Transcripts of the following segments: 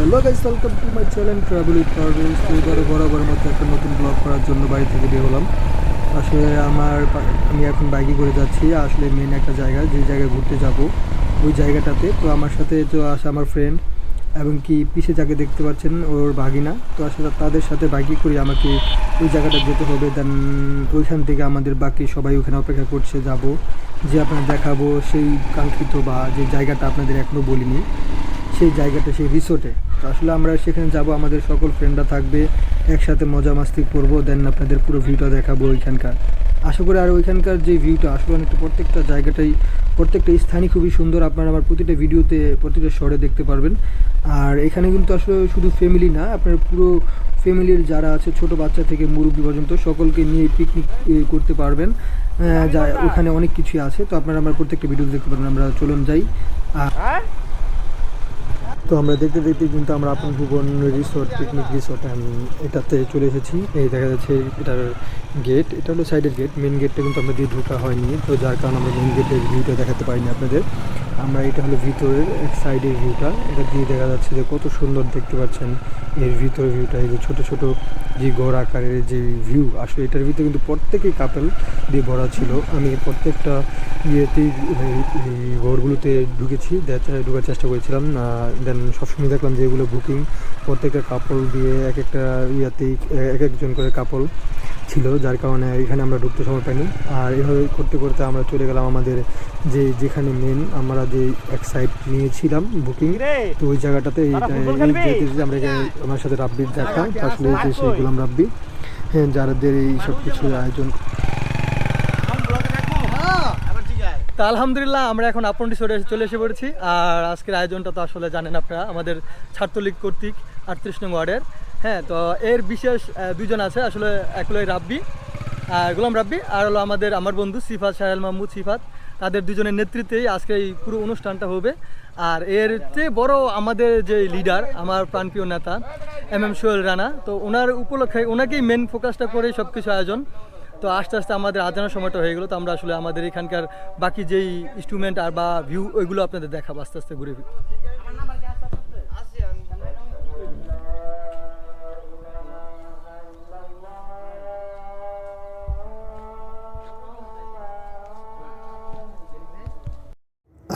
Hello guys welcome to my channel travel with Parvez এবারে বরাবর মতো একটা নতুন ব্লগ করার জন্য বাড়ি থেকে বের হলাম। আসলে আমার আমি এখন বাইকে করে যাচ্ছি। আসলে মেন একটা জায়গা, যে জায়গায় ঘুরতে যাব, ওই জায়গাটাতে। তো আমার সাথে তো আসে আমার ফ্রেন্ড এবং কি পিছে যাকে দেখতে পাচ্ছেন, ওর বাগিনা। তো আসলে তাদের সাথে বাইকে করে আমাকে ওই জায়গাটা যেতে হবে। দেন ওইখান থেকে আমাদের বাকি সবাই ওখানে অপেক্ষা করছে, যাব। যে আপনার দেখাবো সেই কাঙ্ক্ষিত বা যে জায়গাটা আপনাদের এখনও বলিনি। সেই জায়গাটা, সেই রিসোর্টে তো আসলে আমরা সেখানে যাব, আমাদের সকল ফ্রেন্ডরা থাকবে, একসাথে মজা মাস্তি করব দেন আপনাদের পুরো ভিউটা দেখাবো ওইখানকার। আশা করি আর ওইখানকার যে ভিউটা আসলে অনেকটা প্রত্যেকটা জায়গাটাই, প্রত্যেকটা স্থানই খুবই সুন্দর। আপনারা আমার প্রতিটা ভিডিওতে প্রতিটা শহরে দেখতে পারবেন। আর এখানে কিন্তু আসলে শুধু ফ্যামিলি না, আপনার পুরো ফ্যামিলির যারা আছে, ছোট বাচ্চা থেকে মুরব্বী পর্যন্ত, সকলকে নিয়ে পিকনিক করতে পারবেন। যা, ওখানে অনেক কিছুই আছে। তো আপনারা আমার প্রত্যেকটা ভিডিও দেখতে পারবেন, আমরা চলুন যাই। আর তো আমরা দেখতে দেখতে কিন্তু আমরা আপন ভুবন রিসোর্ট পিকনিক রিসোর্ট এটাতে চলে এসেছি। এই দেখা যাচ্ছে এটার গেট এটা হলো সাইডের গেট মেন গেটটা কিন্তু আমরা দিয়ে ঢোকা হয়নি। তো যার কারণে আমরা মেন গেটের ভিউটা দেখাতে পারিনি আপনাদের। আমরা এটা হলো ভিতরের সাইডের ভিউটা এটা দিয়ে দেখা যাচ্ছে যে কত সুন্দর দেখতে পাচ্ছেন এর ভিতরের ভিউটা এই যে ছোটো ছোটো যে ঘর আকারের যে ভিউ আসলে এটার ভিতরে কিন্তু প্রত্যেকেই কাপেল দিয়ে ভরা ছিল। আমি প্রত্যেকটা ইয়েতেই ঘরগুলোতে ঢুকেছি ঢোকার চেষ্টা করেছিলাম। দেন সবসময় দেখলাম যে এগুলো বুকিং প্রত্যেকটা কাপড় দিয়ে এক একটা ইয়াতেই, এক একজন করে কাপড় ছিল যার কারণে এখানে আমরা ঢুকতে সময় পাইনি। আর এভাবে করতে করতে আমরা চলে গেলাম আমাদের যে যেখানে মেন আমরা যে এক সাইড নিয়েছিলাম বুকিং তো ওই জায়গাটাতে আমরা আমার সাথে রাব্বির দেখা আসলে যে সেই গোলাম রাব্বি হ্যাঁ যাদের এই সব কিছু আয়োজন তা আলহামদুলিল্লাহ আমরা এখন আপন রিসোর্টে চলে এসে পড়েছি। আর আজকের আয়োজনটা তো আসলে জানেন আপনারা আমাদের ছাত্রলীগ কর্তৃক আটত্রিশ নং ওয়ার্ডের। হ্যাঁ তো এর বিশেষ দুজন আছে, আসলে এক হলো রাব্বি গোলাম রাব্বি, আর হলো আমাদের আমার বন্ধু সিফাত সাহেল মাহমুদ সিফাত। তাদের দুজনের নেতৃত্বেই আজকে এই পুরো অনুষ্ঠানটা হবে। আর এর চেয়ে বড় আমাদের যে লিডার আমার প্রাণপ্রিয় নেতা, এম এম সোহেল রানা, তো ওনার উপলক্ষে ওনাকেই মেন ফোকাসটা করে সব কিছু আয়োজন। তো আস্তে আস্তে আমাদের আজানোর সময়টা হয়ে গেলো, তো আমরা আসলে আমাদের এখানকার বাকি যেই ইনস্ট্রুমেন্ট আর বা ভিউ ওইগুলো আপনাদের দেখাবো, আস্তে আস্তে ঘুরে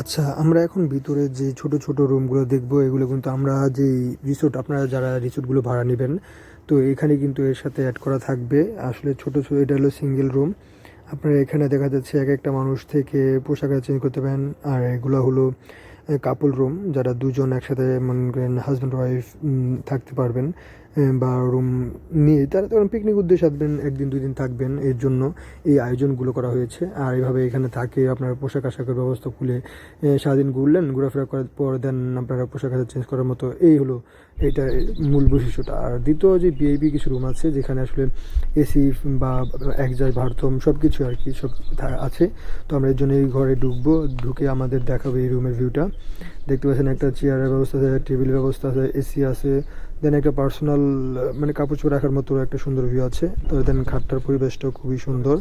আচ্ছা আমরা এখন ভিতরে যে ছোট ছোট রুমগুলো দেখব, এগুলো কিন্তু আমরা যে রিসোর্ট আপনারা যারা রিসোর্টগুলো ভাড়া নেবেন, তো এখানে কিন্তু এর সাথে অ্যাড করা থাকবে। আসলে ছোট ছোট, এটা হলো সিঙ্গেল রুম আপনারা এখানে দেখা যাচ্ছে এক একটা মানুষ থেকে পোশাক চেঞ্জ করতে পারেন, আর এগুলো হলো কাপল রুম যারা দুজন একসাথে মনে করেন হাজব্যান্ড ওয়াইফ থাকতে পারবেন। বা রুম নিয়ে তারা তখন পিকনিক উদ্দেশ্যে আসবেন, একদিন, দুই দিন থাকবেন, এর জন্য এই আয়োজনগুলো করা হয়েছে। আর এইভাবে এখানে থাকে আপনার পোশাক আশাকের ব্যবস্থা খুলে সারাদিন ঘুরলেন, ঘোরাফেরা করার পর দেন আপনারা পোশাক আশাক চেঞ্জ করার মতো, এই হলো এটা মূল বৈশিষ্ট্যটা। আর দ্বিতীয় যে বিআইপি কিছু রুম আছে, যেখানে আসলে এসি বা এক যায় ভারতম সব কিছু আর কি সব আছে। তো আমরা এর জন্য এই ঘরে ঢুকবো, ঢুকে আমাদের দেখাবে এই রুমের ভিউটা দেখতে পাচ্ছেন একটা চেয়ারের ব্যবস্থা আছে টেবিল ব্যবস্থা আছে এসি আছে দেন একটা পার্সোনাল মানে কাপড় চোপড় রাখার মতো একটা সুন্দর ভিউ আছে। তো দেন খাটটার পরিবেশটাও খুবই সুন্দর।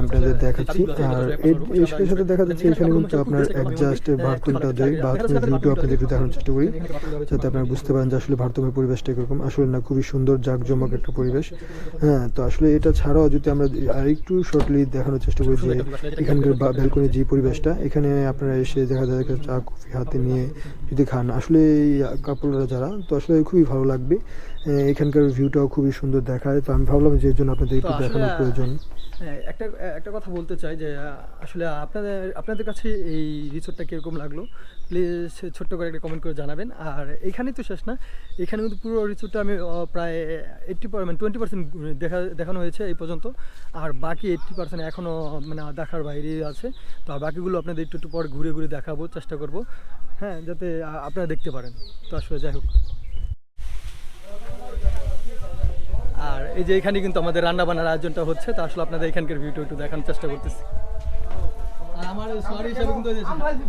আপনাদের দেখাচ্ছি, আর এর সাথে দেখা যাচ্ছে এখানে কিন্তু আপনার অ্যাডজাস্ট বাথরুমটা দেয় বাথরুমের ভিউটাও আপনাদের একটু দেখানোর চেষ্টা করি, যাতে আপনারা বুঝতে পারেন যে আসলে ভারতমের পরিবেশটা কীরকম। আসলে না, খুবই সুন্দর, জাঁকজমক একটা পরিবেশ। হ্যাঁ তো আসলে এটা ছাড়াও যদি আমরা আরেকটু শর্টলি দেখানোর চেষ্টা করি যে, এখানকার ব্যালকনির যে পরিবেশটা, এখানে আপনারা এসে দেখা যায় চা, কফি হাতে নিয়ে যদি খান, আসলে এই কাপড়রা যারা, তো আসলে খুবই ভালো লাগবে। এখানকার ভিউটাও খুবই সুন্দর দেখায়। তো আমি ভাবলাম যে এর জন্য আপনাদের একটু দেখানোর প্রয়োজন। হ্যাঁ, একটা একটা কথা বলতে চাই যে আসলে আপনাদের আপনাদের কাছে এই রিসোর্টটা কীরকম লাগল? প্লিজ ছোট্ট করে একটা কমেন্ট করে জানাবেন। আর এখানেই তো শেষ না। এখানে কিন্তু পুরো রিসোর্টটা আমি প্রায় এইট্টি মানে টোয়েন্টি পার্সেন্ট দেখা দেখানো হয়েছে এই পর্যন্ত। আর বাকি এইট্টি পার্সেন্ট এখনও মানে দেখার বাইরে আছে। তো আর বাকিগুলো আপনাদের একটু একটু পর ঘুরে ঘুরে দেখাবো চেষ্টা করব। হ্যাঁ যাতে আপনারা দেখতে পারেন। তো আসলে যাই হোক আর এই যে এখানে কিন্তু আমাদের রান্না বান্নার আয়োজনটা হচ্ছে তা আসলে আপনাদের এখানকার ভিউটা একটু দেখানোর চেষ্টা করতেছি। আর আমার সরি হিসাবে কিন্তু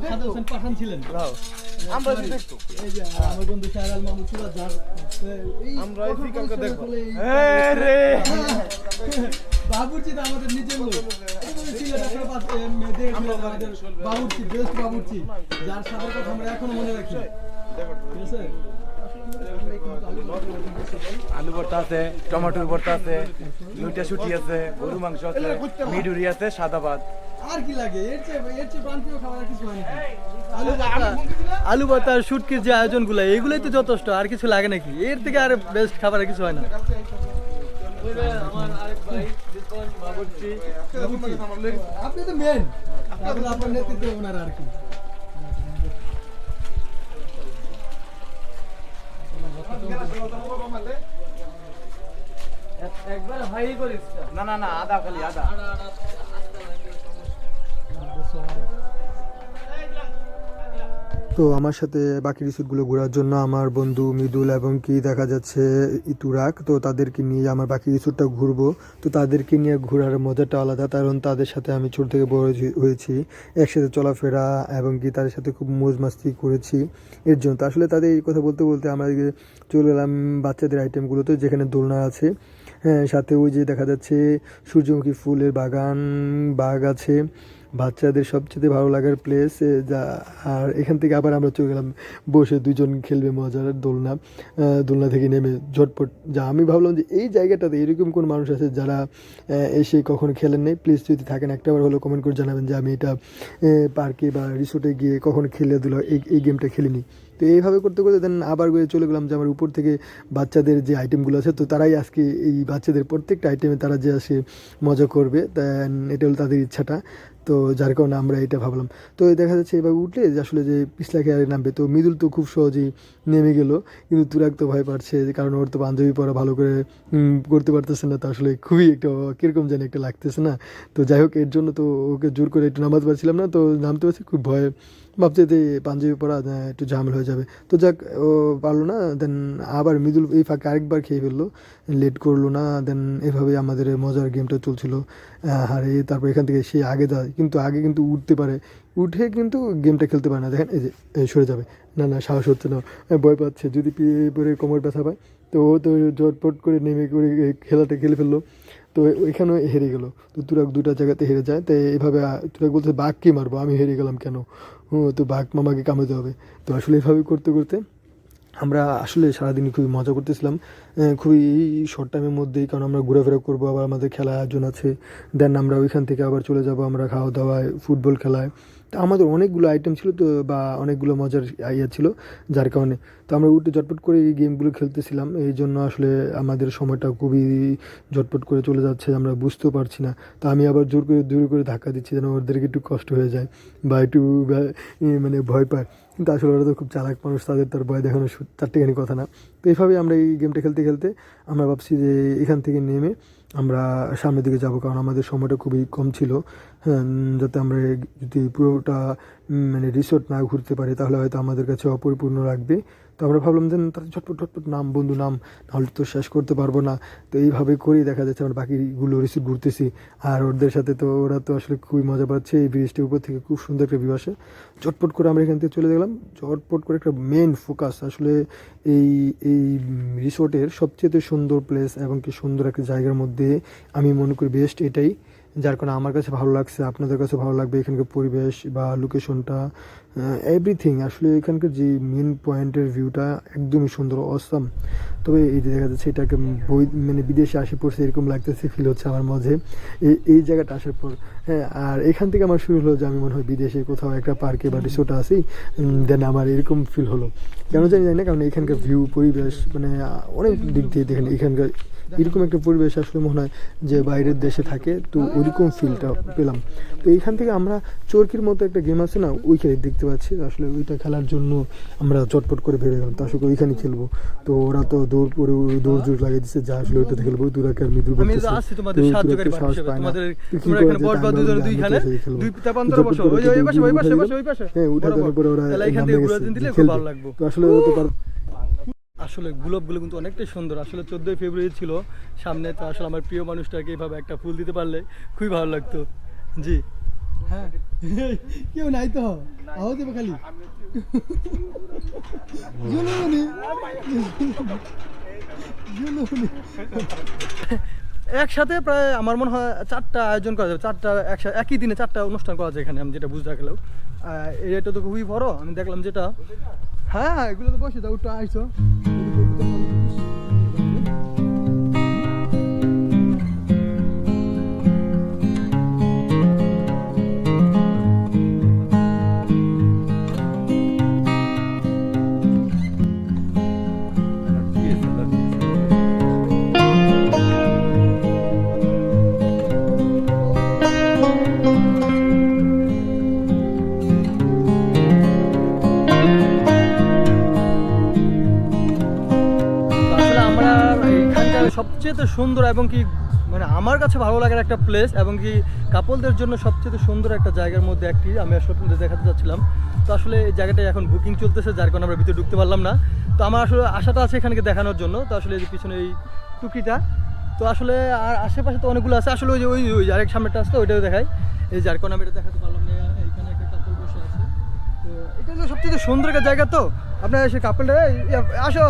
সাদা হোসেন পাঠান ছিলেন। আমরা দেখতো এই যে আমার বন্ধু শাহর মাহমুদ সুরাজ আমরা এই কঠোর ফিকারকে পরিশ্রমের দেখব। ফলে এই- এই রে। বাবুর্চি তো আমাদের নিজের লোক। এই যে সিলেট আপনারা পাচ্ছেন, এম, দেখেছিলেন আমাদের বাবুর্চি। বেস্ট বাবুর্চি। যার সাথে কথা আমরা এখনও মনে রাখি ঠিক আছে? আলু ভর্তা আছে টমেটোর ভর্তা আছে দুইটা শুটি আছে গরু মাংস আছে মিডুরি আছে সাদা ভাত। আর কি লাগে? এর চেয়ে এর চেয়ে প্রান্তীয় খাবার আর কিছু হয় আলু ভর্তা। শুটকির যে আয়োজনগুলো এগুলোই তো যথেষ্ট আর কিছু লাগে নাকি? এর থেকে আর বেস্ট খাবার আর কিছু হয় না। আপনি তো মেন আপনার নেতৃত্বে ওনার আর কি। না না না আদা খালি আদা তো আমার সাথে বাকি রিসোর্টগুলো ঘোরার জন্য আমার বন্ধু মৃদুল এবং কি দেখা যাচ্ছে, ইতুরাক, তো তাদেরকে নিয়ে আমার বাকি রিসোর্টটা ঘুরবো। তো তাদেরকে নিয়ে ঘোরার মজাটা আলাদা, কারণ তাদের সাথে আমি ছোট থেকে বড় হয়েছি- একসাথে চলাফেরা এবং কি তাদের সাথে খুব মোজ মাস্তি করেছি। এর জন্য তো আসলে তাদের এই কথা বলতে বলতে আমরা চলে এলাম বাচ্চাদের আইটেমগুলোতে যেখানে দোলনা আছে। হ্যাঁ সাথে ওই যে দেখা যাচ্ছে সূর্যমুখী ফুলের বাগান বাগ আছে। বাচ্চাদের সবচেয়ে ভালো লাগার প্লেস যা, আর এখান থেকে আবার আমরা চলে গেলাম, বসে দুজন খেলবে মজার দোলনা দোলনা থেকে নেমে ঝটপট যা। আমি ভাবলাম যে এই জায়গাটাতে এরকম কোন মানুষ আছে যারা এসে কখনো খেলেন নেই? প্লিজ যদি থাকেন, একটাবার হলো কমেন্ট করে জানাবেন যে আমি এটা পার্কে বা রিসোর্টে গিয়ে কখনো খেলে দিল এই এই গেমটা খেলিনি। তো এইভাবে করতে করতে দেন আবার চলে গেলাম যে আমার উপর থেকে বাচ্চাদের যে আইটেমগুলো আছে, তো তারাই আজকে এই বাচ্চাদের প্রত্যেকটা আইটেমে তারা যে আসে মজা করবে দেন এটা হলো তাদের ইচ্ছাটা। তো যার কারণে আমরা এটা ভাবলাম। তো দেখা যাচ্ছে এভাবে উঠলে যে আসলে যে পিছলা খেয়ারে নামবে, তো মৃদুল তো খুব সহজেই নেমে গেল। কিন্তু তুরাক তো ভয় পাচ্ছে, কারণ ওর তো পাঞ্জাবি পরা ভালো করে করতে পারতেছে না, তো আসলে খুবই একটা কীরকম জানি একটা লাগতেছে না। তো যাই হোক, এর জন্য তো ওকে জোর করে একটু নামাতে পারছিলাম না, তো নামতে পারছি, খুব ভয় ভাবছে যে পাঞ্জাবি পরা একটু ঝামেল হয়ে যাবে। তো যাক, ও পারল না দেন আবার মৃদুল এই ফাঁকে আরেকবার খেয়ে ফেলল। লেট করল না দেন এভাবে আমাদের মজার গেমটা চলছিল। আর এই তারপর এখান থেকে সে আগে যায়, কিন্তু আগে কিন্তু উঠতে পারে। উঠে কিন্তু গেমটা খেলতে পারে না। দেখেন, এই যে সরে যাবে। না না, সাহস হচ্ছে না। ভয় পাচ্ছে। যদি পিয়ে পরে কোমর ব্যথা পায়, তো ও তো জটপট করে নেমে করে খেলাটা খেলে ফেলল। তো ওইখানে হেরে গেলো। তো তুরাক দুটা জায়গাতে হেরে যায়। তো এভাবে তুরাক বলতে বাঘ বাঘকে মারবো? আমি হেরে গেলাম কেন? তো বাঘ মামাকে কামাতে হবে। তো আসলে এভাবে করতে করতে আমরা আসলে সারাদিন খুবই মজা করতেছিলাম। খুবই শর্ট টাইমের মধ্যেই, কারণ আমরা ঘোরাফেরা করব, আবার আমাদের খেলা আয়োজন আছে। দেন আমরা ওইখান থেকে আবার চলে যাব, আমরা খাওয়া দাওয়ায় ফুটবল খেলায়। তো আমাদের অনেকগুলো আইটেম ছিল তো, বা অনেকগুলো মজার ইয়ে ছিল, যার কারণে। তো আমরা উঠে ঝটপট করে এই গেমগুলো খেলতেছিলাম। এই জন্য আসলে আমাদের সময়টা খুবই ঝটপট করে চলে যাচ্ছে, আমরা বুঝতেও পারছি না। তো আমি আবার জোর করে জোর করে ধাক্কা দিচ্ছি যেন ওদেরকে একটু কষ্ট হয়ে যায়, বা একটু মানে ভয় পায়। কিন্তু আসলে ওরা তো খুব চালাক মানুষ, তাদের তার ভয় দেখানো চারটেখানি কথা না। তো এইভাবেই আমরা এই গেমটা খেলতে খেলতে আমরা ভাবছি যে এখান থেকে নেমে আমরা সামনের দিকে যাব, কারণ আমাদের সময়টা খুবই কম ছিল। হ্যাঁ যাতে আমরা যদি পুরোটা মানে রিসোর্ট না ঘুরতে পারি, তাহলে হয়তো আমাদের কাছে অপরিপূর্ণ লাগবে। তো আমরা ভাবলাম যে তাদের ঝটপট ঝটপট, নাম, বন্ধু, নাম নাহলে তো শেষ করতে পারব না। তো এইভাবে করেই দেখা যাচ্ছে আমরা বাকিগুলো রিসিভ ঘুরতেছি। আর ওদের সাথে তো ওরা তো আসলে খুবই মজা পাচ্ছে। এই ব্রিজটির উপর থেকে খুব সুন্দর একটা ভিউ আসে। চটপট করে আমরা এখান থেকে চলে গেলাম। চটপট করে একটা মেন ফোকাস আসলে এই এই রিসোর্টের সবচেয়ে সুন্দর প্লেস এবং কি সুন্দর একটা জায়গার মধ্যে আমি মনে করি বেস্ট এটাই। যার কারণে আমার কাছে ভালো লাগছে, আপনাদের কাছে ভালো লাগবে এখানকার পরিবেশ বা লোকেশনটা এভরিথিং আসলে এখানকার যে মেন পয়েন্টের ভিউটা একদমই সুন্দর অসাম তবে এই যে দেখা যাচ্ছে এটাকে বই মানে বিদেশে আসে পড়ছে এরকম লাগতেছে ফিল হচ্ছে আমার মাঝে। এই এই জায়গাটা আসার পর হ্যাঁ আর এখান থেকে আমার শুরু হলো যে আমি মনে হয় বিদেশে কোথাও একটা পার্কে বা রিসোর্টে আসি দেন আমার এরকম ফিল হলো। কেন জানি জানি না কারণ এখানকার ভিউ পরিবেশ মানে অনেক দিক দিয়ে দেখেন এখানকার এরকম একটা পরিবেশ আসলে মনে হয় যে বাইরের দেশে থাকে তো ওইরকম ফিলটা পেলাম। তো এইখান থেকে আমরা চরকির মতো একটা গেম আছে না ওইখানে দেখতে পাচ্ছি আসলে ওইটা খেলার জন্য আমরা চটপট করে বেরিয়ে গেলাম তো আসলে ওইখানে খেলব। তো ওরা তো দৌড় পরে দৌড় জোর লাগিয়ে দিচ্ছে যা আসলে খেলব দুরাকে আর মৃদুল আমি তো তোমাদের সাহায্যকারী পার্টি হিসেবে তোমাদের তোমরা এখানে বসবা দুজনে। দুই তাপান্তরে বসো ওই ওই পাশে ওই পাশে ওই পাশে ওই পাশে। হ্যাঁ উঠে। দেওয়ার পরে ওরা তাহলে এখান থেকে ঘুরে দিলে খুব ভালো লাগবে। তো আসলে ও তো পার- আসলে গুলো কিন্তু অনেকটাই সুন্দর। আসলে চোদ্দোই ফেব্রুয়ারি ছিল সামনে তো আসলে আমার প্রিয় মানুষটাকে এইভাবে একটা ফুল দিতে পারলে খুবই ভালো লাগতো। জি। হ্যাঁ। কেউ নাই তো? আও দেবে খালি। একসাথে প্রায় আমার মনে হয় চারটা আয়োজন করা যাবে, চারটা একসাথে একই দিনে চারটা অনুষ্ঠান করা যায় এখানে, আমি যেটা বুঝতে গেলেও। এটা তো খুবই বড়, আমি দেখলাম যেটা হ্যাঁ হ্যাঁ এগুলো তো বসে দাও একটু আইসো। সুন্দর এবং কি মানে আমার কাছে ভালো লাগার একটা প্লেস এবং কি কাপলদের জন্য সবচেয়ে সুন্দর একটা জায়গার মধ্যে একটি আমি আসলে দেখাতে চাচ্ছিলাম তো আসলে এই জায়গাটায় এখন বুকিং চলতেছে, যার কারণে আমরা ভিতরে ঢুকতে পারলাম না। তো আমার আসলে আশাটা আছে এখানকে দেখানোর জন্য। তো আসলে এই যে পিছনে এই টুকিটা, তো আসলে আর আশেপাশে তো অনেকগুলো আছে। আসলে ওই যে, ওই ওই আরেক সামনেটা আসতো ওইটাও দেখাই। এই যার কারণে আমি এটা দেখাতে পারলাম না, এইখানে একটা কাপল বসে আছে। তো এটা সবচেয়ে সুন্দর একটা জায়গা তো। আপনার এসে কাপলটা আসো।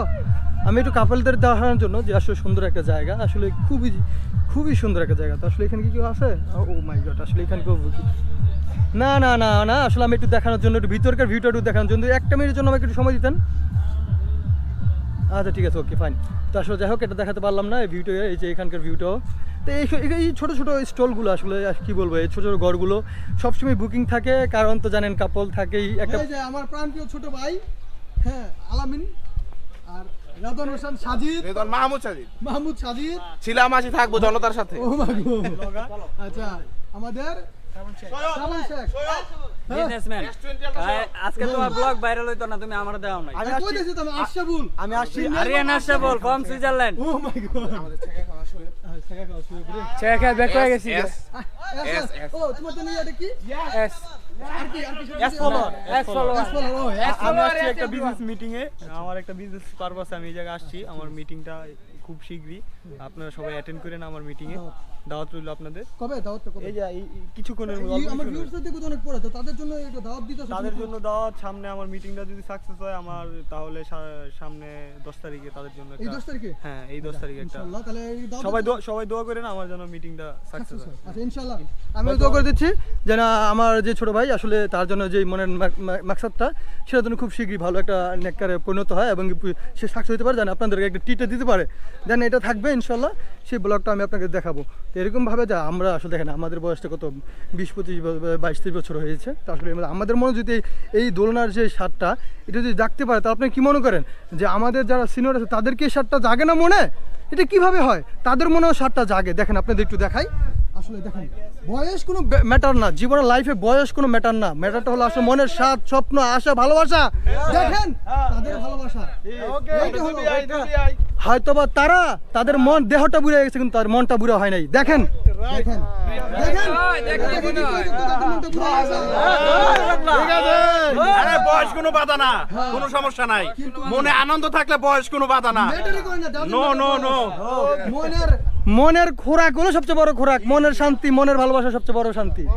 আমি একটু কাপলদের দেখানোর জন্য যে আসলে সুন্দর একটা জায়গা, আসলে খুবই খুবই সুন্দর একটা জায়গা। তো আসলে এখানে কি কেউ আছে? ও মাই গড আসলে এখানে কেউ না না না না, আসলে আমি একটু দেখানোর জন্য, একটু ভিতরকার ভিউটা একটু দেখানোর জন্য। একটা মিনিটের জন্য আমাকে একটু সময় দিতেন। আচ্ছা ঠিক আছে ওকে ফাইন তো আসলে যাই হোক, এটা দেখাতে পারলাম না, এই ভিউটা, এই যে এখানকার ভিউটাও। তো এই এই- ছোটো ছোটো স্টলগুলো আসলে কি বলব, এই ছোটো ছোটো ঘরগুলো, সবসময় বুকিং থাকে। কারণ তো জানেন কাপল থাকেই, একটা আমার প্রাণপ্রিয় ছোট ভাই হ্যাঁ আলামিন, আর রাদন হোসেন সাজিদ রেদন মাহমুদ সাজিদ মাহমুদ সাজিদ ছিলাম আসি থাকব জনতার সাথে ও মাই গড আচ্ছা আমাদের আজকে তোমার ব্লগ ভাইরাল হইতো না তুমি আমার নাই আমি আসছি Aryan from Switzerland oh my god check back হয়ে গেছি কি এস একটা বিজনেস মিটিং এ। আমার একটা বিজনেস পারপাসে আমি এই জায়গায় আসছি। আমার মিটিংটা খুব শীঘ্রই আপনারা সবাই অ্যাটেন্ড করেন আমার মিটিংয়ে এ। দাওয়াত রইল আপনাদের? কবে? দাওয়াতটা কবে? এই যে কিছুক্ষণের মধ্যে আমার ভিউয়ার্সদের দেখো অনেক পড়ে তো তাদের জন্য একটু দাওয়াত দিতে তাদের জন্য দাওয়াত সামনে আমার মিটিংটা যদি সাকসেস হয় আমার তাহলে সামনে দশ তারিখে তাদের জন্য এই 10 তারিখে? হ্যাঁ এই দশ তারিখে একটা ইনশাআল্লাহ তাহলে সবাই সবাই দোয়া করেন আমার জন্য মিটিংটা সাকসেস হয়। আচ্ছা ইনশাআল্লাহ। আমি দোয়া করে দিচ্ছি যেন আমার যে ছোট ভাই আসলে তার জন্য যে মনের মাকসাদটা সেটা যেন খুব শীঘ্রই ভালো একটা নেককারে পরিণত হয় এবং সে সাকসেস হতে পারে যেন আপনাদেরকে একটা টিটে দিতে পারে। যেন এটা থাকবে ইনশাল্লাহ সেই ব্লগটা আমি আপনাকে দেখাবো। এরকমভাবে যা আমরা আসলে দেখেন, আমাদের বয়সটা কত, বিশ পঁচিশ বাইশ তেইশ বছর হয়েছে। আসলে আমাদের মনে যদি এই দোলনার যে সারটা এটা যদি জাগতে পারে তা আপনি কী মনে করেন যে আমাদের যারা সিনিয়র আছে তাদেরকে এই সারটা জাগে না মনে? এটা কীভাবে হয়? তাদের মনেও সারটা জাগে। দেখেন, আপনাদের একটু দেখাই। আসলে দেখেন বয়স কোনো ম্যাটার না জীবনের লাইফে বয়স কোনো ম্যাটার না ম্যাটারটা হলো আসলে মনের স্বাদ স্বপ্ন আশা ভালোবাসা দেখেন তাদের ভালোবাসা হলো হয়তোবা তারা তাদের মন দেহটা বুড়ে গেছে কিন্তু তার মনটা বুড়া হয় নাই দেখেন দেখেন দেখেন দেখেন মনটা পুরো আছে। আরে বয়স কোনো বাধা না কোনো সমস্যা নাই মনে আনন্দ থাকলে বয়স কোনো বাধা না নো নো নো মনের মনের খোরাক হলো সবচেয়ে বড় খোরাক। মনের শান্তি মনের ভালোবাসা সবচেয়ে বড় শান্তি।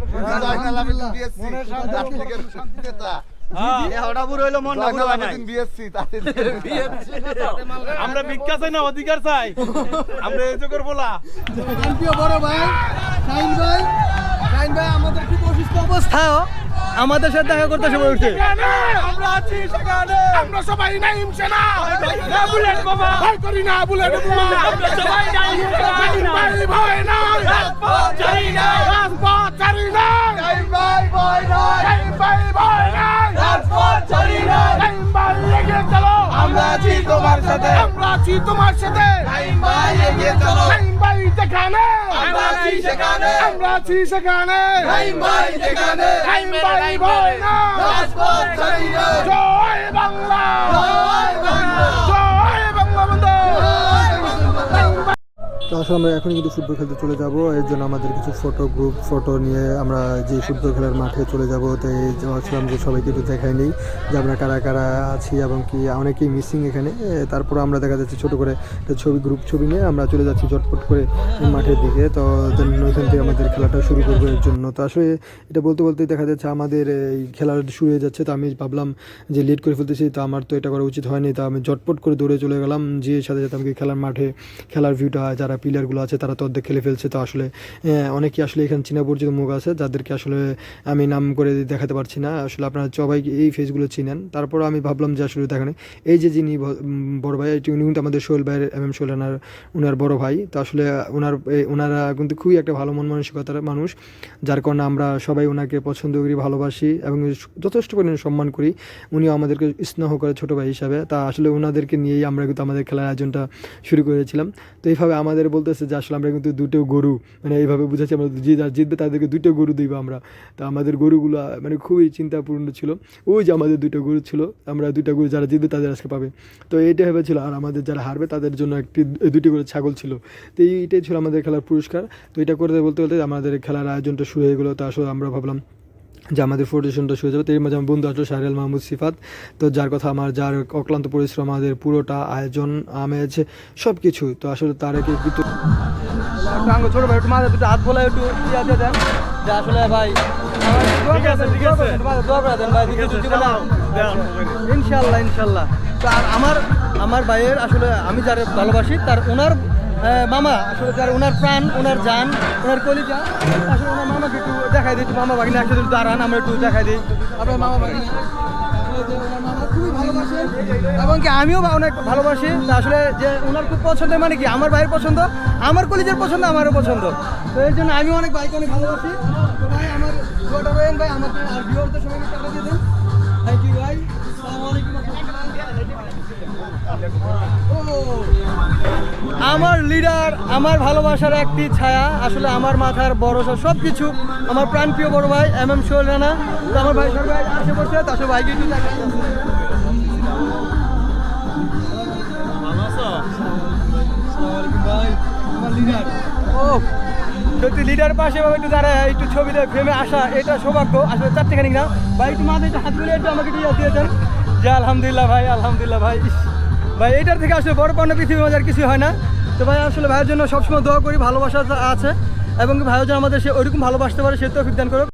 আমরা ভিক্ষা চাই না অধিকার চাই। আমরা এই যুগের বলা। বড় ভাই ভাই। ভাই আমাদের খুব অসুস্থ অবস্থা। অবস্থায় আমাদের সাথে দেখা করতে সবাই উঠছে। আমরা আছি সেখানে! আমরা সবাই নাইম সেনা না! বুলেট বাবা ভয় করি না বুলেট বাবা আমরা সবাই নাইম সেনা ভাই ভয় না রাজপথ না রাজপথ না নাইম ভাই ভয় না নাইম ভাই ভয় না রাজপথ না নাইম ভাই এগিয়ে চলো। আমরা আছি তোমার সাথে। আমরা আছি তোমার সাথে। নাইম ভাই এগিয়ে চলো। নাইম ভাই যেখানে। আমরা আছি সেখানে। আমরা আছি সেখানে। নাইম ভাই যেখানে। নাইম ভাই ভয় না জয় বাংলা তো আসলে আমরা এখনই কিন্তু ফুটবল খেলতে চলে যাব। এর জন্য আমাদের কিছু ফটো গ্রুপ ফটো নিয়ে আমরা যে ফুটবল খেলার মাঠে চলে যাব তো এই যে সবাইকে একটু দেখাই নিই যে আমরা কারা কারা আছি এবং কি অনেকেই মিসিং এখানে। তারপর আমরা দেখা যাচ্ছে ছোট করে ছবি গ্রুপ ছবি নিয়ে আমরা চলে যাচ্ছি চটপট করে মাঠের দিকে। তো ওইখান থেকে আমাদের খেলাটা শুরু করব এর জন্য। তো আসলে এটা বলতে বলতে দেখা যাচ্ছে আমাদের এই খেলা শুরু হয়ে যাচ্ছে। তো আমি ভাবলাম যে লেট করে ফেলতেছি, তো আমার তো এটা করা উচিত হয়নি। তো আমি জটপট করে দৌড়ে চলে গেলাম। যে সাথে সাথে আমাকে খেলার মাঠে খেলার ভিউটা যারা প্লেয়ারগুলো আছে, তারা তো অর্ধেক খেলে ফেলছে। তো আসলে অনেকেই আসলে এখানে চীনা পরিচিত মুখ আছে, যাদেরকে আসলে আমি নাম করে দেখাতে পারছি না। আসলে আপনারা সবাই এই ফেসগুলো চিনেন। তারপর আমি ভাবলাম যে আসলে দেখেন, এই যে যিনি বড় ভাই উনি কিন্তু আমাদের সোহেল ভাইয়ের, এম এম সোহেল ওনার ওনার বড় ভাই। তো আসলে ওনার ওনারা কিন্তু খুবই একটা ভালো মন মানসিকতার মানুষ, যার কারণে আমরা সবাই ওনাকে পছন্দ করি, ভালোবাসি এবং যথেষ্ট পরিমাণে সম্মান করি। উনিও আমাদেরকে স্নেহ করে ছোটো ভাই হিসাবে। তা আসলে ওনাদেরকে নিয়েই আমরা কিন্তু আমাদের খেলার আয়োজনটা শুরু করেছিলাম। তো এইভাবে আমাদের বলতেছে যে আসলে আমরা কিন্তু দুটো গরু মানে এইভাবে বুঝাচ্ছি আমরা যে যারা জিতবে তাদেরকে দুটো গরু দিব আমরা। তা আমাদের গরুগুলো মানে খুবই চিন্তাপূর্ণ ছিল। ওই যে আমাদের দুটো গরু ছিল, আমরা দুটো গরু যারা জিতবে তাদের আজকে পাবে। তো এইটা ভেবেছিল, আর আমাদের যারা হারবে তাদের জন্য একটি, দুটি করে ছাগল ছিল। তো এইটাই ছিল আমাদের খেলার পুরস্কার। তো এটা করতে বলতে বলতে আমাদের খেলার আয়োজনটা শুরু হয়ে গেলো। তো আসলে আমরা ভাবলাম যে আমাদের ফটোশনটা শুরু হয়ে যাবে তো এর মাঝে আমার বন্ধু আসলো শাহরিয়াল মাহমুদ সিফাত। তো যার কথা আমার যার অক্লান্ত পরিশ্রম আমাদের পুরোটা আয়োজন আমেজ সব কিছু তো আসলে তার একটু একটু ছোট ভাই একটু মাঝে দুটো হাত বলে একটু ইয়া দিয়ে দেন। যে আসলে ভাই ঠিক আছে ঠিক আছে। দোয়া করে দেন ভাই দিকে যদি বলে ইনশাল্লাহ ইনশাল্লাহ। তো আর আমার আমার ভাইয়ের আসলে আমি যার ভালোবাসি তার ওনার মামা, আসলে যার ওনার প্রাণ, ওনার যান ওনার কলিজা, আসলে ওনার মামাকে একটু দেখাই দিই, একটু মামা একসাথে একটু দাঁড়ান, আমরা একটু দেখাই দিই। আপনার মামা আসলে ভালোবাসে এবং কি আমিও অনেক ভালোবাসি আসলে যে ওনার খুব পছন্দের মানে কি আমার ভাইয়ের পছন্দ, আমার কলিজের পছন্দ, আমারও পছন্দ। তো এর জন্য আমিও অনেক ভাইকে অনেক ভালোবাসি। তো ভাই, আমার ভাই, আমাকে আর টাকা দিয়ে আমার লিডার আমার ভালোবাসার একটি ছায়া আসলে আমার মাথার ভরসা সব কিছু আমার প্রাণপ্রিয় বড় ভাই এম এম সোহেল রানা। তো আমার ভাই সব ভাই আসে বসে তো আসলে ভাইকে একটু লিডার ও সত্যি লিডার পাশে ভাবে একটু দাঁড়ায় একটু ছবিতে ফ্রেমে আসা এটা সৌভাগ্য। আসলে চারটেখানি না। ভাই একটু মাথায় একটু হাত মিলিয়ে একটু আমাকে একটু ইয়ে দিয়েছেন যে আলহামদুলিল্লাহ ভাই আলহামদুলিল্লাহ ভাই ভাই এটার থেকে আসলে বড় পণ্য পৃথিবীর মজার কিছু হয় না। তো ভাই, আসলে ভাইয়ের জন্য সবসময় দোয়া করি, ভালোবাসা আছে, এবং ভাইও যেন আমাদের সে ওইরকম ভালোবাসতে পারে, সে তো দান করুক।